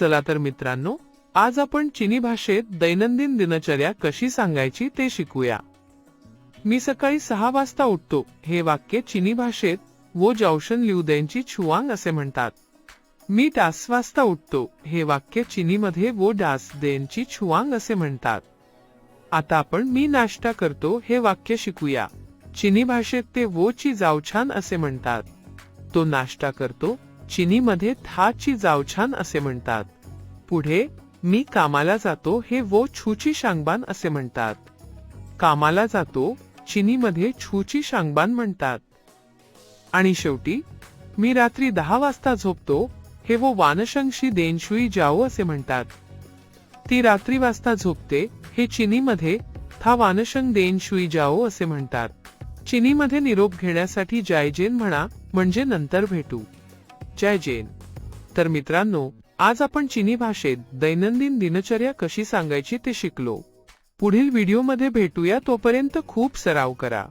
चला तर मित्रांनो आज आपण चिनी भाषेत दैनंदिन दिनचर्या कशी सांगायची ते शिकूया. मी सकाळी सहा वाजता उठतो हे वाक्य चिनी भाषेत वो जौशन लिवदेंची छुआंग असे म्हणतात. मी डास वाजता उठतो हे वाक्य चिनीमध्ये वो डास देंची छुआंग असे म्हणतात. आता आपण मी नाश्ता करतो हे वाक्य शिकूया. चिनी भाषेत ते वो ची जावछान असे म्हणतात. तो नाश्ता करतो चिनीमध्ये थाची जावछान असे म्हणतात. पुढे मी कामाला जातो हे वो छूची शांगबान असे म्हणतात. कामाला जातो चिनीमध्ये छूची शांगबान म्हणतात. आणि शेवटी मी रात्री दहा वाजता झोपतो हे वो वानशंशी देनशुई जाओ असे म्हणतात. ती रात्री वाजता झोपते हे चिनीमध्ये था वानशंग देनशुई जाओ असे म्हणतात. चिनीमध्ये निरोप घेण्यासाठी जायजेन म्हणा म्हणजे नंतर भेटू. जय जैन. तर मित्रांनो आज आपण चिनी भाषेत दैनंदिन दिनचर्या कशी सांगायची ते शिकलो. पुढील व्हिडिओमध्ये भेटूया तोपर्यंत खूप सराव करा.